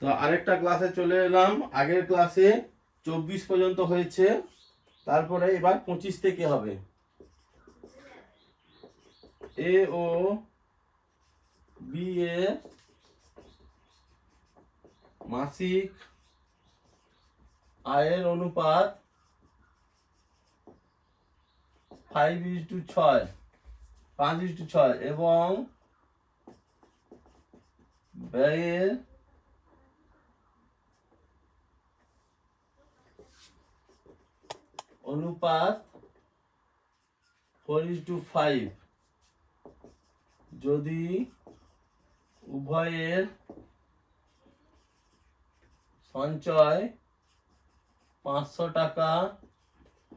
তো আরেকটা ক্লাসে চলে এলাম। আগের ক্লাসে চব্বিশ পর্যন্ত হয়েছে। তারপরে এবার পঁচিশ থেকে হবে। এ ও বি এ মাসিক আয়ের অনুপাত ফাইভ ইস টু ছয়, পাঁচ ইস টু ছয় এবং ব্যয়ের অনুপাত ফোর ইস টু ফাইভ যদি উভয়ের সঞ্চয় পাঁচশো টাকা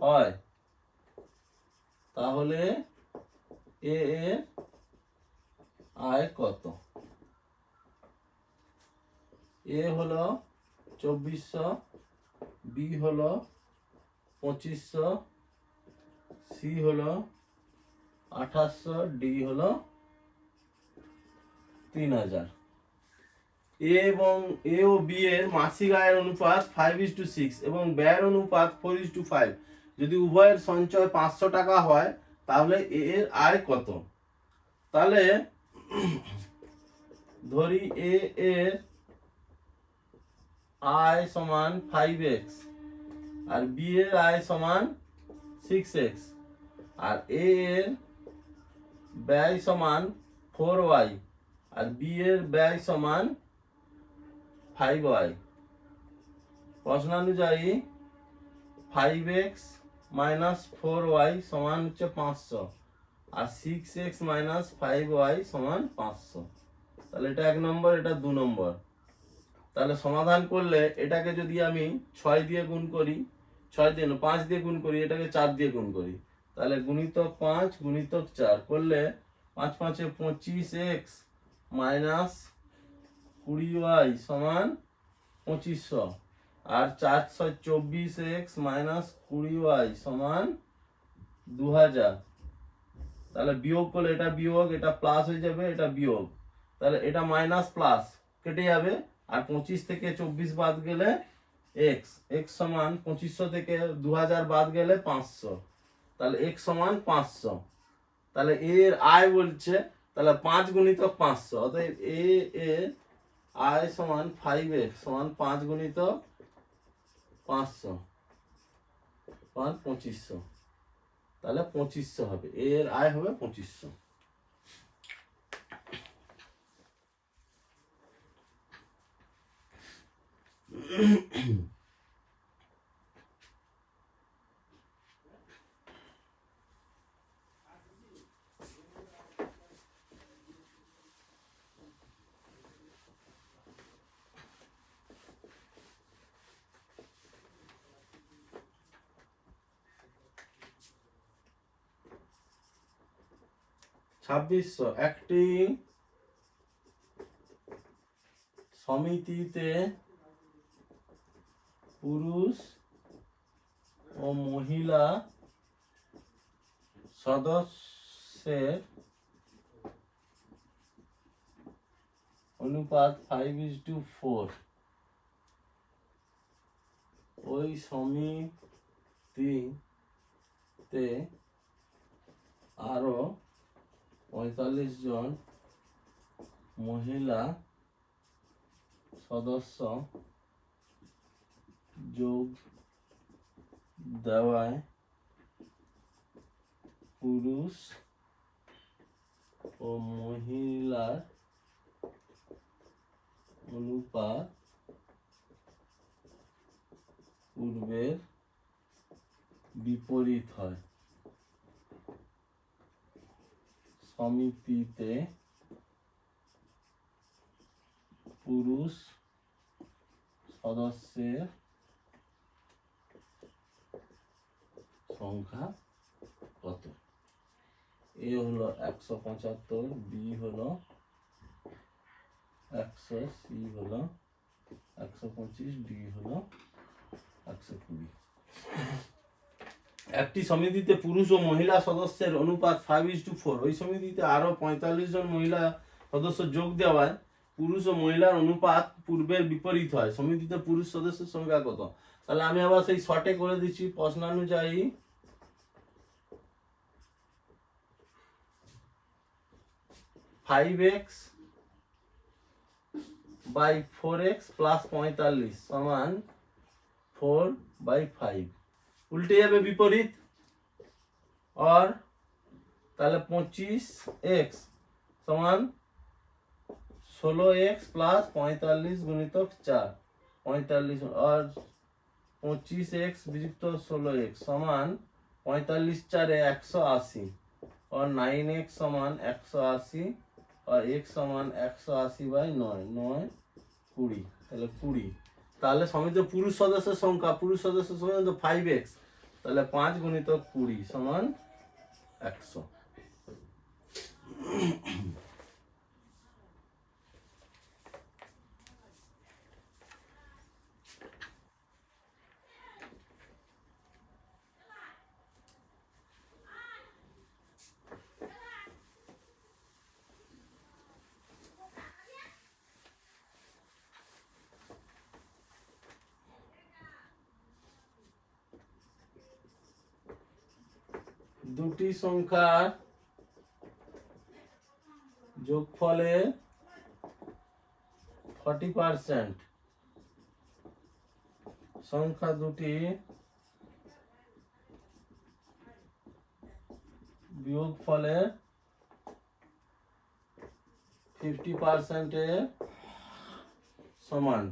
হয়, তাহলে এ এর আয় কত? এ হলো চব্বিশশো বি হলো পঁচিশশো সি হলো আঠাশশো ডি হলো তিন হাজার। এ এবং এ ও বি এর মাসিক আয়ের অনুপাত ফাইভ ইস টু সিক্স এবং ব্যয়ের অনুপাত ফোর ইস টু ফাইভ যদি উভয়ের সঞ্চয় পাঁচশো টাকা হয়, তাহলে এ এর আয় কত? তাহলে ধরি এ এর আয় সমান ফাইভ এক্স আর বি এর আয় সমান সিক্স এক্স আর এ এর ব্যয় সমান ফোর ওয়াই আর বি এর ব্যয় সমান five Y প্রশ্নানুযায়ী five X minus four Y সমান হচ্ছে পাঁচশো। আর six X minus five Y সমান পাঁচশো। তাহলে এটা এক নম্বর, এটা দু নম্বর। তাহলে সমাধান করলে এটাকে যদি আমি ছয় দিয়ে গুণ করি ছয় দিয়ে পাঁচ দিয়ে গুণ করি, এটাকে চার দিয়ে গুণ করি। তাহলে গুণিতক পাঁচ, গুণিতক চার করলে পাঁচ পাঁচে পঁচিশ এক্স মাইনাস কুড়ি ওয়াই সমান পঁচিশশো। আর চারশো চব্বিশ এক্স মাইনাস কুড়ি ওয়াই সমান দু হাজার। তাহলে বিয়োগ করলে এটা বিয়োগ, এটা প্লাস হয়ে যাবে, এটা বিয়োগ। তাহলে এটা মাইনাস প্লাস কেটে যাবে। আর পঁচিশ থেকে চব্বিশ বাদ গেলে এক্স এক্স সমান পঁচিশশো থেকে দু হাজার বাদ গেলে পাঁচশো। তাহলে এক্স সমান পাঁচশো। তাহলে এর আয় বলছে, তাহলে পাঁচ গুণিতক পাঁচশো, অতএব এ এর আয় সমান ফাইভ এক্স সমান পাঁচ গুণিতক পাঁচশো সমান পঁচিশশো। তাহলে পঁচিশশো হবে, এর আয় হবে পঁচিশশো। ছাব্বিশশো একটি সমিতিতে পুরুষ ও মহিলা সদস্যের অনুপাত ফাইভ ইস টু ফোর ওই সমিতিতে আরও পঁয়তাল্লিশ জন মহিলা সদস্য যোগ দেওয়ায় পুরুষ ও মহিলার অনুপাত পূর্বের বিপরীত হয়। সমিতিতে পুরুষ সদস্যের সংখ্যা কত? এ হলো একশো পঁচাত্তর, বি হলো একশো, সি হলো একশো পঁচিশ, ডি হলো একশো কুড়ি। একটি সমিতিতে পুরুষ ও মহিলা সদস্যের অনুপাত ফাইভ ইস টু ফোর ওই সমিতিতে আরও পঁয়তাল্লিশ জন মহিলা সদস্য যোগ দেওয়ায় পুরুষ ও মহিলার অনুপাত পূর্বের বিপরীত হয়। সমিতিতে পুরুষ সদস্যের সংখ্যা কত? তাহলে আমি আবার সেই শর্টে করে দিচ্ছি। প্রশ্নানুযায়ী five X by four X plus পঁয়তাল্লিশ সমান ফোর বাই ফাইভ উল্টে যাবে বিপরীত। আর তাহলে পঁচিশ এক্স সমান ষোলো এক্স প্লাস পঁয়তাল্লিশ গুণিতক চার। পঁয়তাল্লিশ, আর পঁচিশ এক্স বিযুক্ত ষোলো এক্স সমান পঁয়তাল্লিশ চারে একশো আশি। আর নাইন এক্স সমান একশো আশি। এক্স সমান একশো আশি বাই নয় নয় কুড়ি, তাহলে কুড়ি। তাহলে সমিত পুরুষ সদস্যের সংখ্যা, পুরুষ সদস্যের সংখ্যা তো ফাইভ এক্স তাহলে পাঁচ গুণিত কুড়ি সমান একশো। দুটি সংখ্যার যোগফলে ফর্টি পার্সেন্ট সংখ্যা দুটি বিয়োগ ফলে ফিফটি পার্সেন্টে সমান।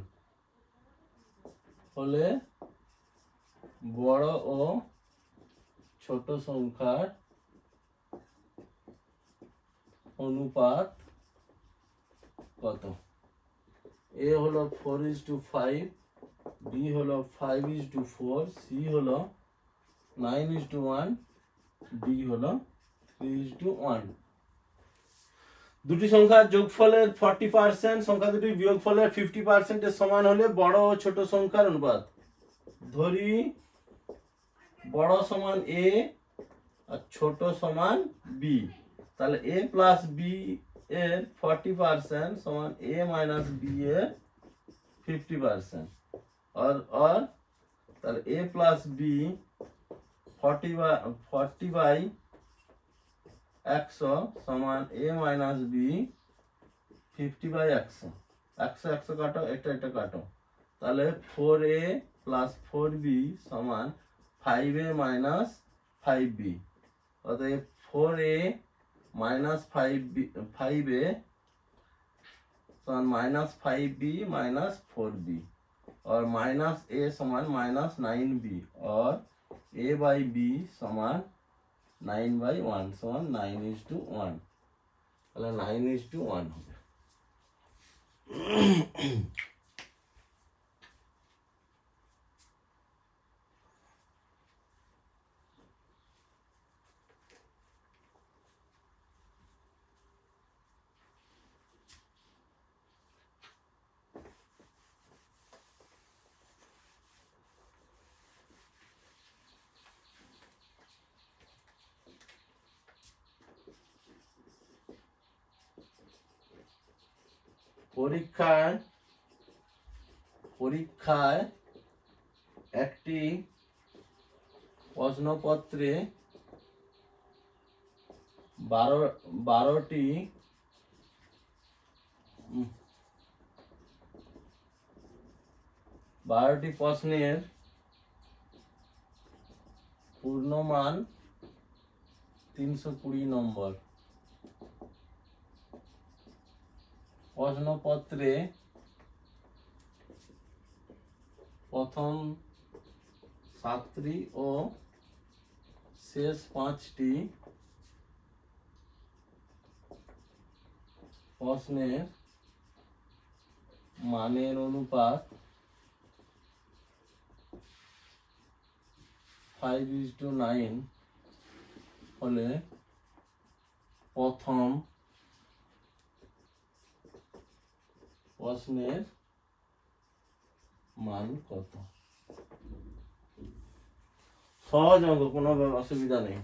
হলে বড় ও ছোট সংখ্যার অনুপাত কত? এ হলো four is to five B হলো five is to four C হলো nine is to one D হলো থ্রি ইজ টু ওয়ান দুটি সংখ্যার যোগফলের ফর্টি পার্সেন্ট সংখ্যা দুটি বিয়োগফলের ফিফটি পার্সেন্টের সমান হলে বড় ও ছোট সংখ্যার অনুপাত। ধরি বড় সমান এ আর ছোট সমান বি তাহলে এ প্লাস বি এর ফর্টি পার্সেন্ট সমান এ মাইনাস বি এর ফিফটি পার্সেন্ট আর আর, তাহলে A plus B forty by forty by একশো সমান A minus B fifty by একশো। একশো একশো কাটো এটা এটা কাটো। তাহলে four A plus four B সমান five A minus five B অতএব four A minus five B five A समान minus five B minus four B और माइनस ए समान माइनस नाइन बी और ए बाई बी समान नाइन बाई वन समान nine is to one তাহলে nine is to one হবে পরীক্ষায় পরীক্ষায় একটি প্রশ্নপত্রে বারো বারোটি বারোটি প্রশ্নের পূর্ণমান তিনশো কুড়ি নম্বর। প্রশ্নপত্রে প্রথম সাতটি ও শেষ পাঁচটি প্রশ্নের মানের অনুপাত ফাইভ ইজ টু নাইন হলে প্রথম প্রশ্নের মান কত? সহজ অঙ্ক কোনো অসুবিধা নেই।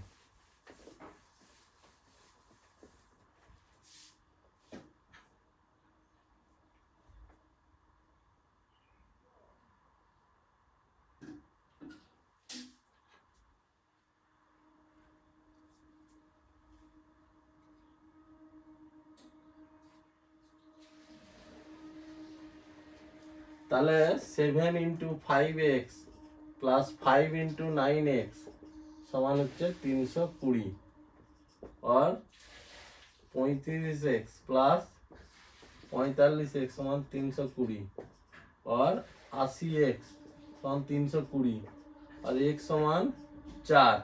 তাহলে seven into five X plus five into nine X সমান হচ্ছে তিনশো কুড়ি। আর পঁয়ত্রিশ এক্স প্লাস পঁয়তাল্লিশ এক্স সমান তিনশো কুড়ি। আর আশি এক্স সমান তিনশো কুড়ি। আর এক্স সমান চার।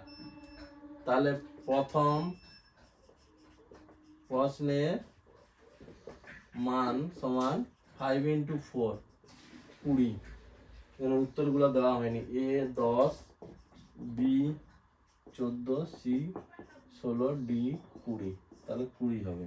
তাহলে প্রথম প্রশ্নের মান সমান ফাইভ ইন্টু ফোর কুড়ি। উত্তরগুলো দেওয়া হয়নি। এ, দশ, বি, চোদ্দ, সি, ষোলো, ডি, কুড়ি। তাহলে কুড়ি হবে।